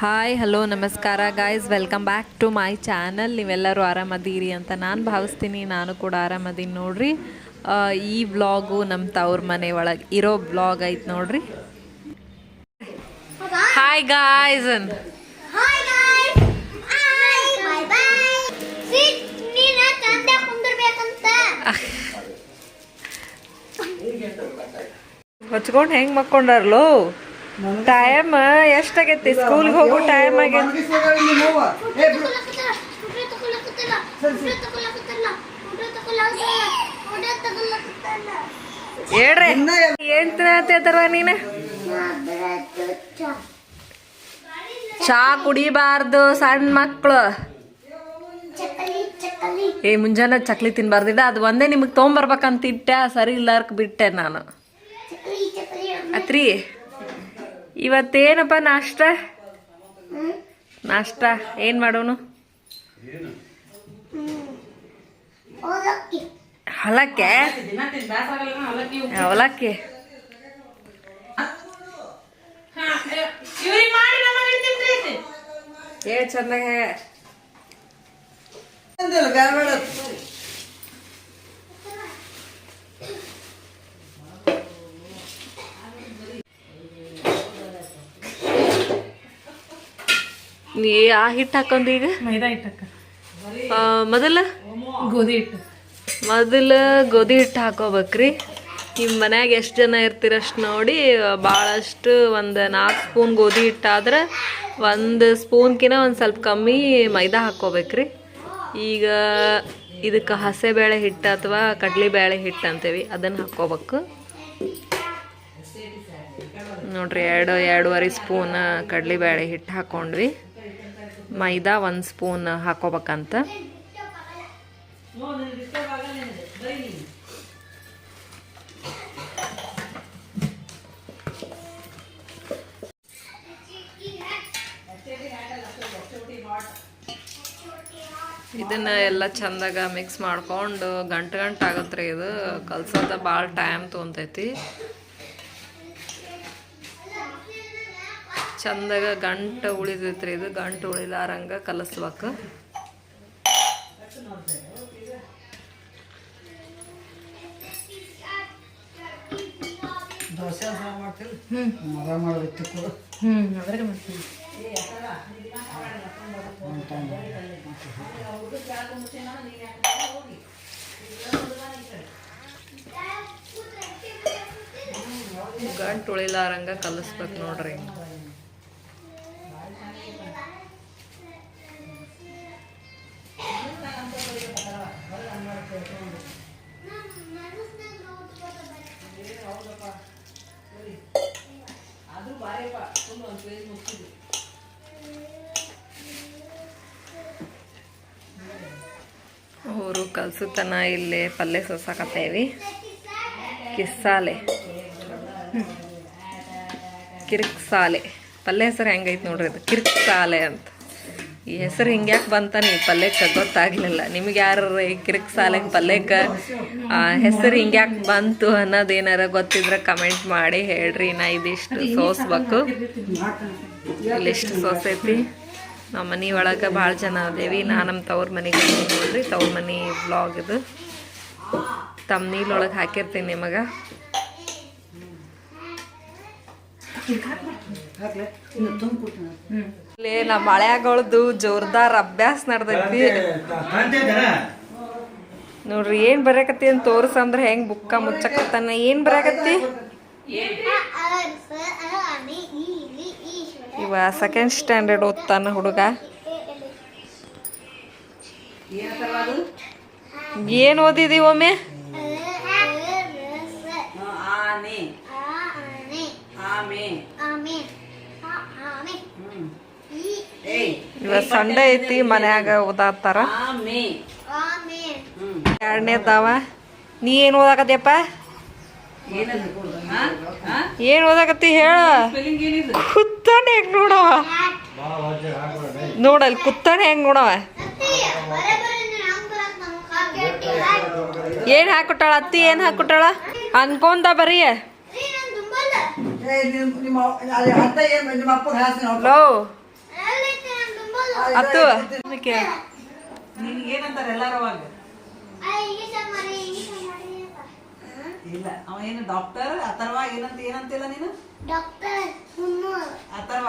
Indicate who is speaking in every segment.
Speaker 1: Hi hello ನಮಸ್ಕಾರ guys welcome back to my channel ನೀವೆಲ್ಲರೂ ಆರಾಮದೀರಿ ಅಂತ ನಾನು ಭಾವಿಸ್ತೀನಿ. ನಾನು ಕೂಡ ಆರಾಮದೀನಿ ನೋಡ್ರಿ. ಈ ವ್ಲಾಗು ನಮ್ಮ ತವ್ರ ಮನೆ ಒಳಗೆ ಇರೋ ಬ್ಲಾಗ್ ಐತೆ ನೋಡ್ರಿ. ಹಾಯ್ ಗಾಯ್ಸ್ ಹೊಚ್ಕೊಂಡು ಹೆಂಗೆ ಮಕ್ಕೊಂಡಾರ್ಲೋ? ಟೈಮ್ ಎಷ್ಟಾಗೈತಿ? ಸ್ಕೂಲ್ಗೆ ಹೋಗೋ ಟೈಮ್ ಆಗೈತಿ. ಹೇಳ್ರಿ. ಏನ್ ತಿನ್ನತ್ತೈತರ್ವ ನೀನು? ಚಾ ಕುಡಿಬಾರ್ದು ಸಣ್ಣ ಮಕ್ಕಳು
Speaker 2: ಚಕ್ಕಲಿ ಚಕ್ಕಲಿ.
Speaker 1: ಏ ಮುಂಜಾನೆ ಚಕ್ಲಿ ತಿನ್ಬಾರ್ದಿಲ್ಲ ಅದು ಒಂದೇ ನಿಮಗೆ ತೊಗೊಂಬರ್ಬೇಕಂತ ಇಟ್ಟೆ ಸರಿ ಇಲ್ಲಾರ್ಕ್ ಬಿಟ್ಟೆ ನಾನು. ಅತ್ರಿ. ಇವತ್ತೇನಪ್ಪ ನಾಷ್ಟ? ನಾಷ್ಟ ಏನು ಮಾಡೋನು? ಹೊಲಕ್ಕೆ ಹೊಲಕ್ಕೆ ಏ ಚಂದಾಗ ನೀ ಆ ಹಿಟ್ಟು ಹಾಕೊಂಡು ಈಗ?
Speaker 3: ಮೈದಾ
Speaker 1: ಹಿಟ್ಟು ಮೊದಲ?
Speaker 3: ಗೋಧಿ ಹಿಟ್ಟು.
Speaker 1: ಮೊದಲು ಗೋಧಿ ಹಿಟ್ಟು ಹಾಕೋಬೇಕ್ರಿ. ನಿಮ್ಮ ಮನ್ಯಾಗ ಎಷ್ಟು ಜನ ಇರ್ತೀರಷ್ಟು ನೋಡಿ ಭಾಳಷ್ಟು ಒಂದು ನಾಲ್ಕು ಸ್ಪೂನ್ ಗೋಧಿ ಹಿಟ್ಟಾದ್ರೆ ಒಂದು ಸ್ಪೂನ್ಕಿನ ಒಂದು ಸ್ವಲ್ಪ ಕಮ್ಮಿ ಮೈದಾ ಹಾಕ್ಕೋಬೇಕ್ರಿ ಈಗ ಇದಕ್ಕೆ ಹಸೆಬೇಳೆ ಹಿಟ್ಟು ಅಥವಾ ಕಡ್ಲೆಬೇಳೆ ಹಿಟ್ಟು ಅಂತೀವಿ ಅದನ್ನು ಹಾಕ್ಕೋಬೇಕು ನೋಡ್ರಿ ಎರಡು ಎರಡೂವರೆ ಸ್ಪೂನ್ ಕಡ್ಲೆಬೇಳೆ ಹಿಟ್ಟು ಹಾಕ್ಕೊಂಡ್ವಿ ಮೈದಾ ಒಂದು ಸ್ಪೂನ್ ಹಾಕೋಬೇಕಂತ. ಇದನ್ನ ಎಲ್ಲ ಚಂದಾಗ ಮಿಕ್ಸ್ ಮಾಡ್ಕೊಂಡು ಗಂಟು ಗಂಟು ರೀ ಇದು. ಕಲ್ಸೋದ ಭಾಳ ಟೈಮ್ ತೊಗೊಂತೈತಿ. ಚಂದಾಗ ಗಂಟು ಉಳಿದೈತ್ರಿ ಇದು ಗಂಟು ಉಳಿಲಾರಂಗೆ ಕಲಸ್ಬೇಕು.
Speaker 4: ಗಂಟು ಸಾರು ಮಾಡ್ತಿಲ್ಲ ಮರ
Speaker 1: ಅವರು ಕಲ್ಸುತ್ತನ, ಇಲ್ಲೇ ಪಲ್ಯ ಸೋಸಾಕತ್ತೇವಿ. ಕಿಸ್ಸಾಲೆ. ಕಿರಿಕ್ ಸಾಲೆ ಪಲ್ಯ ಹೆಸರು ಹೆಂಗೈತೆ ನೋಡ್ರಿ ಅದು ಕಿರಿಕ್ ಸಾಲೆ ಅಂತ. ಈ ಹೆಸರು ಹಿಂಗ್ಯಾಕೆ ಬಂತಾನೆ? ಈ ಪಲ್ಯಕ್ಕೆ ಗೊತ್ತಾಗ್ಲಿಲ್ಲ. ನಿಮ್ಗೆ ಯಾರು ಈ ಕಿರಿಕ್ ಸಾಲೆಗೆ ಪಲ್ಯಕ್ಕೆ ಹೆಸರು ಹಿಂಗ್ಯಾಕೆ ಬಂತು ಅನ್ನೋದು ಏನಾರ ಗೊತ್ತಿದ್ರೆ ಕಮೆಂಟ್ ಮಾಡಿ ಹೇಳ್ರಿ. ನಾ ಇದಿಷ್ಟು ಸೋಸ್ಬೇಕು ಇಲ್ಲಿಷ್ಟು ಸೋಸೈತಿ ನಮ್ಮ ಮನೆ ಒಳಗೆ ಭಾಳ ಜನ ಅದೇವಿ. ನಾ ನಮ್ಮ ತವ್ರ ಮನೆಗೆ ನೋಡ್ರಿ. ತವ್ರ ಮನೆ ಬ್ಲಾಗ್ ಇದು. ತಮ್ಮ ನೀಲೊಳಗೆ ಹಾಕಿರ್ತೀನಿ ನಿಮಗೆ. ಇಲ್ಲಿ ನಮ್ಮ ಮಳೆಗಳದ್ದು ಜೋರ್ದಾರ್ ಅಭ್ಯಾಸ ನಡ್ದೈತಿ. ನೋಡ್ರಿ, ಏನ್ ಬರಕತ್ತಿ ಅಂತ ತೋರ್ಸಂದ್ರ ಹೆಂಗ್ ಬುಕ್ಕ ಮುಚ್ಚಕತ್ತಾನ? ಏನ್ ಬರಕತ್ತಿ? ಇವ ಸೆಕೆಂಡ್ ಸ್ಟ್ಯಾಂಡರ್ಡ್ ಓದ್ತಾನ ಹುಡುಗ. ಏನ್ ಓದಿದಿ ಒಮ್ಮೆ?
Speaker 4: ಆಮೆ
Speaker 1: ಸಂಡೆ ಐತಿ ಮನ್ಯಾಗ ಓದಾತಾರ?
Speaker 4: ಆಮೆ
Speaker 1: ಎರಡನೇದಾವ ನೀ ಏನ್ ಓದಾಕತ್ಯಪ್ಪ?
Speaker 4: ಹಾ?
Speaker 1: ಏನ್ ಓದಾಕತ್ತಿ ಹೇಳ? ಕುತ್ತಾನ ಹೆಂಗ್ ನೋಡವ? ನೋಡಲ್ ಕುತ್ತಾನೆ ಹೆಂಗ್ ನೋಡವ? ಏನ್ ಹಾಕೊಟ್ಟಾಳ ಅತ್ತಿ ಏನ್ ಹಾಕೊಟ್ಟಾಳ ಅನ್ಕೊಂತ ಬರೀ
Speaker 4: ಏ ನಿಮ್ಮ ನಿಮ್ಮ ಅಲ್ಲಿ ಅರ್ಥ ಏನು ನಿಮ್ಮ ಅಪ್ಪಗೆ ಹಾಸಿ ನಾವು
Speaker 1: ಲೋ. ಅತ್ತು.
Speaker 4: ನಿನ್ಗೆ ಏನಂತಾರೆ ಎಲ್ಲಾರು ಅವಾಗ? ಇಲ್ಲ ಅವ ಏನು ಡಾಕ್ಟರ್ ಅಥರ್ವ ಏನಂತ ಏನಂತಿಲ್ಲ ನೀನು?
Speaker 2: Doctor
Speaker 4: Atharva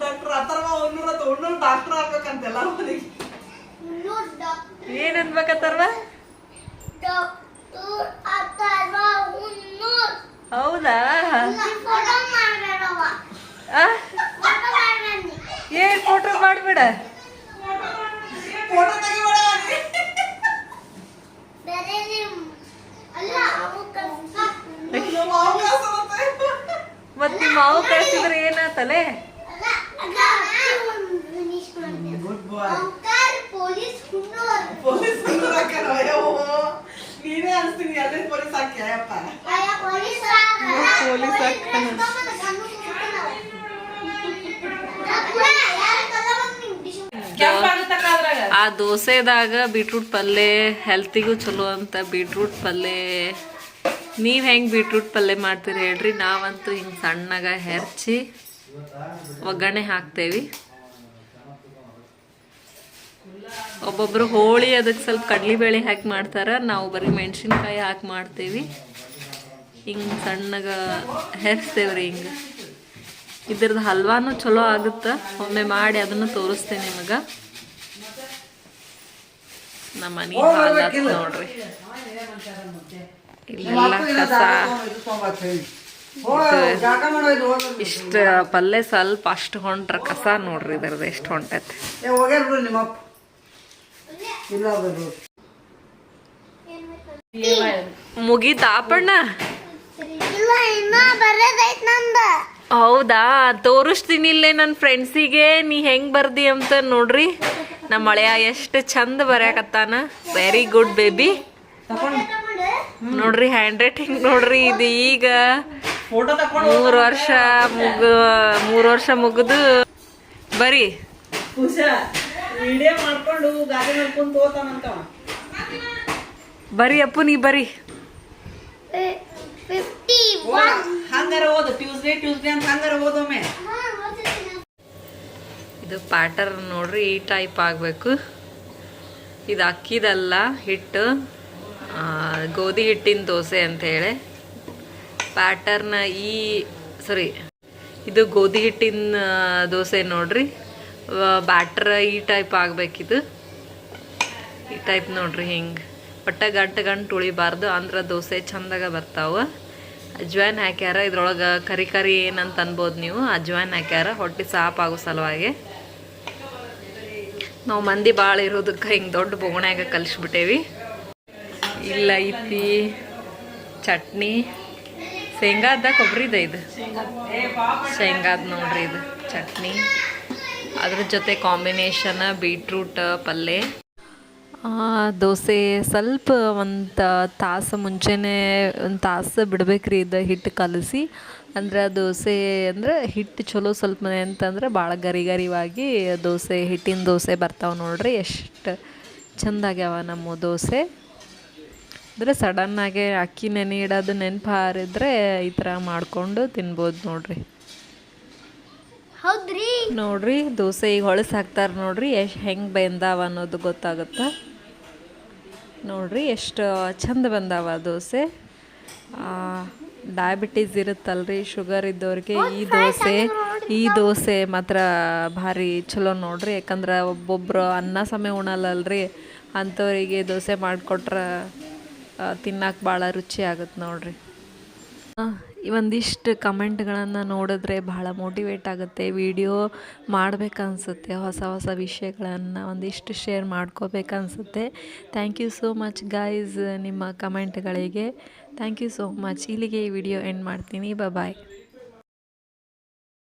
Speaker 4: doctor Atharva doctor ಆಗ್ಬೇಕಂತೆಲ್ಲ ಅವನಿಗೆ.
Speaker 2: ಹುಣ್ಣೂರ್ ಡಾಕ್ಟರ್
Speaker 1: ಏನ್ ಅನ್ಬೇಕತ್ತಾರವ
Speaker 2: ಡಾಕ್ಟರ್ ಅಥವಾ ಹುಣ್ಣೂರ್
Speaker 1: ಹೌದಾ
Speaker 2: ಫೋಟೋ ಮಾಡ್ಬೇಡವ
Speaker 1: ಆ?
Speaker 2: ಫೋಟೋ ಮಾಡ್ಬನ್ನಿ
Speaker 1: ಏನ್ ಫೋಟೋ ಮಾಡ್ಬೇಡ. ಮತ್ ನಿಮ್ಮ ಮಾವು ಕಳ್ಸಿದ್ರೆ ಏನಾತಲೆ?
Speaker 2: ಅಲ್ಲ ಅಲ್ಲ ಫಿನಿಶ್ ಮಾಡ್ತೀನಿ.
Speaker 4: Good boy
Speaker 2: uncle police Hunnur.
Speaker 4: Police ನೀನೇ ಅನ್ಸ್ತೀನಿ ಅಲ್ಲೇ ಪೊಲೀಸ್ ಹಾಕಿ ಅಯ್ಯಪ್ಪ
Speaker 2: ಆಯ ಪೊಲೀಸ್
Speaker 1: ಪೊಲೀಸ್ ಆ ದೋಸೆದಾಗ ಬೀಟ್ರೂಟ್ ಪಲ್ಯ ಹೆಲ್ತಿಗೂ ಚಲೋ ಅಂತ ಬೀಟ್ರೂಟ್ ಪಲ್ಯ ನೀವು ಹೆಂಗೆ ಬೀಟ್ರೂಟ್ ಪಲ್ಯ ಮಾಡ್ತೀರಿ ಹೇಳ್ರಿ. ನಾವಂತೂ ಹಿಂಗೆ ಸಣ್ಣಗ ಹೆರ್ಚಿ ಒಗ್ಗರಣೆ ಹಾಕ್ತೇವಿ. ಒಬ್ಬೊಬ್ರು ಹೋಳಿ ಅದಕ್ಕೆ ಸ್ವಲ್ಪ ಕಡ್ಲಿಬೇಳೆ ಹಾಕಿ ಮಾಡ್ತಾರ. ನಾವು ಬರೀ ಮೆಣಸಿನ್ಕಾಯಿ ಹಾಕಿ ಮಾಡ್ತೇವಿ. ಹಿಂಗೆ ಸಣ್ಣಗ ಹೆರ್ಸ್ತೇವ್ರಿ ಹಿಂಗ. ಇದ್ರದ್ದು ಹಲ್ವಾನು ಚಲೋ ಆಗುತ್ತೆ. ಒಮ್ಮೆ ಮಾಡಿ ಅದನ್ನು ತೋರಿಸ್ತೇನೆ ನಿಮಗೆ. ನಮ್ಮ ಮನೆ ನೋಡ್ರಿ. ಇಲ್ಲೆಲ್ಲ ಕಸ. ಇಷ್ಟ ಪಲ್ಯ ಸ್ವಲ್ಪ ಅಷ್ಟು ಹೊಂಟ್ರ ಕಸ ನೋಡ್ರಿ ಇದ್ರದ್ದು ಎಷ್ಟು ಹೊಂಟೈತೆ. ಮುಗೀತಾ ಅಪ್ಪಣ್ಣ? ಹೌದಾ? ತೋರಿಸ್ತೀನಿ ಇಲ್ಲೇ ನನ್ನ ಫ್ರೆಂಡ್ಸಿಗೆ ನೀ ಹೆಂಗ್ ಬರ್ದಿ ಅಂತ ನೋಡ್ರಿ. ನಮ್ಮ ಮಳೆಯ ಎಷ್ಟು ಚಂದ ಬರ್ಯಾಕತ್ತಾನ. ವೆರಿ ಗುಡ್ ಬೇಬಿ ನೋಡ್ರಿ ಹ್ಯಾಂಡ್ ರೈಟಿಂಗ್ ನೋಡ್ರಿ ಇದು ಈಗ
Speaker 4: ಫೋಟೋ ತಕೊಂಡು
Speaker 1: ಮೂರು ವರ್ಷ ಮುಗ ಮೂರು ವರ್ಷ ಮುಗಿದು. ಬರಿ.
Speaker 4: ಬರಿ ವಿಡಿಯೋ ಮಾಡ್ಕೊಂಡು ಗಾಡಿ ಮಾಡ್ಕೊಂಡು ತಗೋತಾನಂತವ
Speaker 1: ಬರೀ ಅಪ್ಪು ನೀ ಬರೀ.
Speaker 4: ಹಂಗಾರ ಓದು ಟ್ಯೂಸ್ಡೇ ಟ್ಯೂಸ್ಡೇ ಅಂತ ಹಂಗಾರ ಓದೊಮ್ಮೆ
Speaker 1: ಇದು ಪ್ಯಾಟರ್ನ್ ನೋಡ್ರಿ ಈ ಟೈಪ್ ಆಗಬೇಕು. ಇದು ಅಕ್ಕಿದಲ್ಲ ಹಿಟ್ಟು. ಗೋಧಿ ಹಿಟ್ಟಿನ ದೋಸೆ ಅಂತ ಹೇಳಿ. ಪ್ಯಾಟರ್ನ್ ಈ ಸಾರಿ ಇದು ಗೋಧಿ ಹಿಟ್ಟಿನ ದೋಸೆ ನೋಡ್ರಿ. ಬ್ಯಾಟರ್ ಈ ಟೈಪ್ ಆಗ್ಬೇಕಿದು. ಈ ಟೈಪ್ ನೋಡ್ರಿ ಹಿಂಗೆ. ಒಟ್ಟ ಗಂಟು ಗಂಟು ಉಳಿಬಾರ್ದು ಅಂದ್ರೆ ದೋಸೆ ಚಂದಾಗ ಬರ್ತಾವ. ಅಜ್ವಾನ್ ಹಾಕ್ಯಾರ, ಇದ್ರೊಳಗೆ ಕರಿ ಕರಿ ಏನಂತ ಅನ್ಬೋದು ನೀವು. ಅಜ್ವಾನ್ ಹಾಕ್ಯಾರ, ಹೊಟ್ಟೆ ಸಾಪ್ ಆಗೋ ಸಲುವಾಗಿ. ನಾವು ಮಂದಿ ಭಾಳ ಇರೋದಕ್ಕೆ ಹಿಂಗೆ ದೊಡ್ಡ ಬೊಗಣ್ಯಾಗ ಕಲಿಸ್ಬಿಟ್ಟೇವಿ. ಇಲ್ಲ ಐತಿ ಚಟ್ನಿ, ಶೇಂಗಾದ ಕೊಬ್ಬರಿದ ಇದು ಶೇಂಗಾದ ನೋಡ್ರಿ ಇದು, ಚಟ್ನಿ. ಅದ್ರ ಜೊತೆ ಕಾಂಬಿನೇಷನ್ ಬೀಟ್ರೂಟ್ ಪಲ್ಯ ದೋಸೆ ಸ್ವಲ್ಪ ಒಂದು ತಾಸು ಮುಂಚೆನೇ ಒಂದು ತಾಸು ಬಿಡ್ಬೇಕ್ರಿ ಇದು ಹಿಟ್ಟು ಕಲಸಿ. ಅಂದ್ರೆ ದೋಸೆ ಅಂದ್ರೆ ಹಿಟ್ಟು ಚಲೋ ಸ್ವಲ್ಪ ಅಂತಂದ್ರೆ ಭಾಳ ಗರಿ ಗರಿವಾಗಿ ದೋಸೆ ಹಿಟ್ಟಿನ ದೋಸೆ ಬರ್ತಾವೆ ನೋಡ್ರಿ. ಎಷ್ಟು ಚಂದಾಗ್ಯಾವ ನಮ್ಮ ದೋಸೆ. ಅಂದರೆ ಸಡನ್ನಾಗೆ ಅಕ್ಕಿ ನೆನೆ ಇಡೋದು ನೆನಪು ಹಾರಿದ್ರೆ ಈ ಥರ ಮಾಡಿಕೊಂಡು ತಿನ್ಬೋದು ನೋಡ್ರಿ.
Speaker 2: ಹೌದ್ರಿ.
Speaker 1: ನೋಡ್ರಿ ದೋಸೆ ಈಗ ಹೊಳಸ್ ಹಾಕ್ತಾರೆ ನೋಡ್ರಿ. ಎಷ್ಟು ಹೆಂಗೆ ಬೆಂದಾವ ಅನ್ನೋದು ಗೊತ್ತಾಗುತ್ತೆ. ನೋಡ್ರಿ, ಎಷ್ಟು ಚಂದ ಬಂದಾವ ದೋಸೆ. ಡಯಾಬಿಟೀಸ್ ಇರುತ್ತಲ್ರಿ ಶುಗರ್ ಇದ್ದವ್ರಿಗೆ ಈ ದೋಸೆ ಈ ದೋಸೆ ಮಾತ್ರ ಭಾರಿ ಚಲೋ ನೋಡ್ರಿ. ಯಾಕಂದ್ರೆ ಒಬ್ಬೊಬ್ರು ಅನ್ನ ಸಮಯ ಉಣಲ್ಲಲ್ರಿ, ಅಂಥವ್ರಿಗೆ ದೋಸೆ ಮಾಡಿಕೊಟ್ರೆ ತಿನ್ನಕ್ಕೆ ಭಾಳ ರುಚಿ ಆಗುತ್ತೆ ನೋಡ್ರಿ. ಒಂದಿಷ್ಟು ಕಮೆಂಟ್ಗಳನ್ನು ನೋಡಿದ್ರೆ ಬಹಳ ಮೋಟಿವೇಟ್ ಆಗುತ್ತೆ. ವಿಡಿಯೋ ಮಾಡಬೇಕನ್ಸುತ್ತೆ, ಹೊಸ ಹೊಸ ವಿಷಯಗಳನ್ನು ಒಂದಿಷ್ಟು share ಮಾಡ್ಕೋಬೇಕನ್ಸುತ್ತೆ. Thank you so much guys ನಿಮ್ಮ ಕಮೆಂಟ್ಗಳಿಗೆ. ಥ್ಯಾಂಕ್ ಯು ಸೋ ಮಚ್ ಇಲ್ಲಿಗೆ ಈ ವಿಡಿಯೋ ಎಂಡ್ ಮಾಡ್ತೀನಿ. ಬಾಯ್